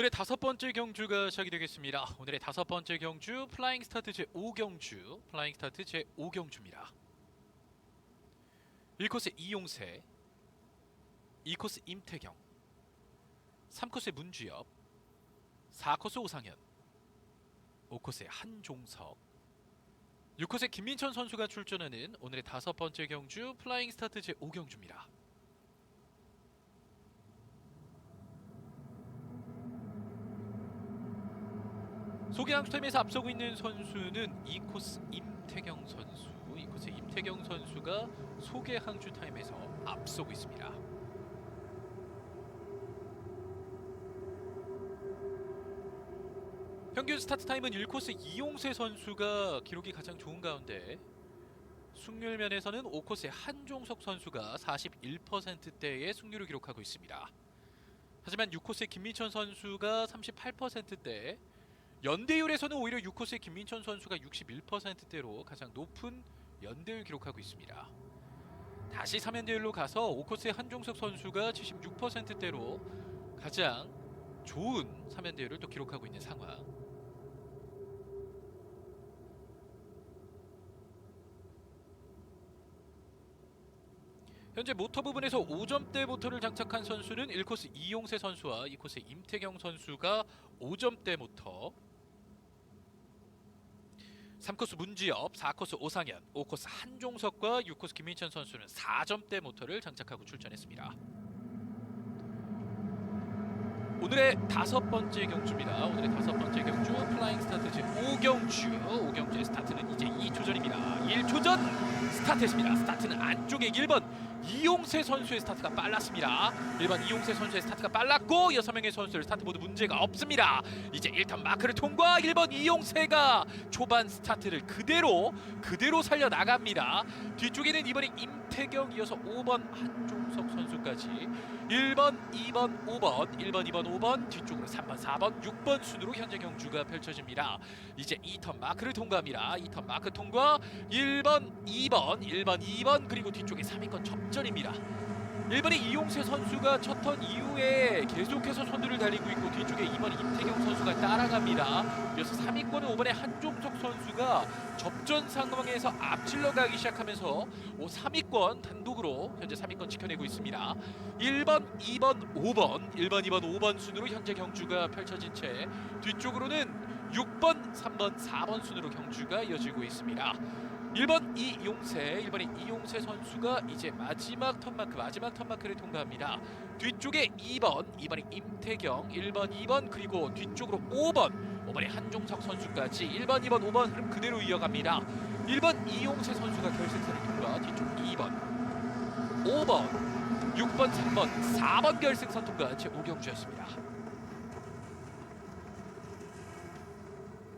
오늘의 다섯 번째 경주가 시작이 되겠습니다. 오늘의 다섯 번째 경주 플라잉 스타트 제 5경주, 플라잉 스타트 제 5경주입니다. 1코스 이용세, 2코스 임태경, 3코스 문주엽, 4코스 오상현, 5코스 한종석, 6코스 김민천 선수가 출전하는 오늘의 다섯 번째 경주 플라잉 스타트 제 5경주입니다. 소개 항수타임에서 앞서고 있는 선수는 이 코스 임태경 선수. 이 코스 임태경 선수가 소개 항주 타임에서 앞서고 있습니다. 평균 스타트 타임은 1코스 이용세 선수가 기록이 가장 좋은 가운데 승률 면에서는 5코스의 한종석 선수가 41%대의 승률을 기록하고 있습니다. 하지만 6코스의 김민천 선수가 38%대, 연대율에서는 오히려 6코스의 김민천 선수가 61%대로 가장 높은 연대율 기록하고 있습니다. 다시 3연대율로 가서 5코스의 한종석 선수가 76%대로 가장 좋은 3연대율을 또 기록하고 있는 상황. 현재 모터 부분에서 5점대 모터를 장착한 선수는 1코스 이용세 선수와 2코스 임태경 선수가 5점대 모터 3코스 문지엽, 4코스 오상현, 5코스 한종석과 6코스 김민천 선수는 4점대 모터를 장착하고 출전했습니다. 오늘의 다섯 번째 경주입니다. 오늘의 다섯 번째 경주 플라잉 스타트 제 5경주 5경주의 스타트는 이제 2초 전입니다. 1초 전 스타트했습니다. 스타트는 안쪽에 1번 이용세 선수의 스타트가 빨랐습니다. 1번 이용세 선수의 스타트가 빨랐고 6명의 선수들 스타트 모두 문제가 없습니다. 이제 1턴 마크를 통과 1번 이용세가 초반 스타트를 그대로 그대로 살려 나갑니다. 뒤쪽에는 이번에 임태경 이어서 5번 한종석 선수까지 1번, 2번, 5번, 1번, 2번, 5번 뒤쪽으로 3번, 4번, 6번 순으로 현재 경주가 펼쳐집니다. 이제 2턴 마크를 통과합니다. 2턴 마크 통과 1번, 2번, 1번, 2번 그리고 뒤쪽에 3위권 접전입니다. 1번의 이용세 선수가 첫 턴 이후에 계속해서 선두를 달리고 있고 뒤쪽에 2번 임태경 선수가 따라갑니다. 이어서 3위권은 5번의 한종석 선수가 접전 상황에서 앞질러 가기 시작하면서 3위권 단독으로 현재 3위권 지켜내고 있습니다. 1번, 2번, 5번, 1번, 2번, 5번 순으로 현재 경주가 펼쳐진 채 뒤쪽으로는 6번, 3번, 4번 순으로 경주가 이어지고 있습니다. 1번 이용세, 1번의 이용세 선수가 이제 마지막 턴마크, 마지막 턴마크를 통과합니다. 뒤쪽에 2번, 2번의 임태경, 1번, 2번 그리고 뒤쪽으로 5번, 5번의 한종석 선수까지 1번, 2번, 5번 흐름 그대로 이어갑니다. 1번 이용세 선수가 결승선을 통과, 뒤쪽 2번, 5번, 6번, 3번, 4번 결승선 통과 제 5경주였습니다.